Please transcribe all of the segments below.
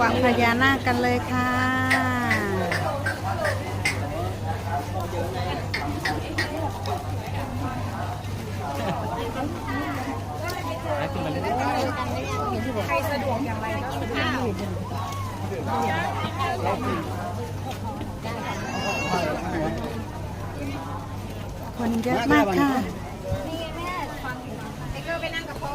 วังพญานาคกันเลยค่ะใครสะดวกอย่างไรก็ข้าวคนเยอะมากค่ะ นี่แม่ฟังไอ้เกอร์ไปนั่งกับพ่อ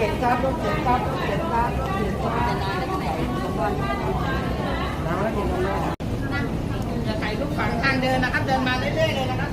เก็บครับต้เก็บครับต้องเก็บครับต้องเก็บครับน้ำแล้วกินน้นั่งอย่าถ่ายรูปฝั่งทางเดินนะครับ เดินมาเรื่อยๆเลยนะครับ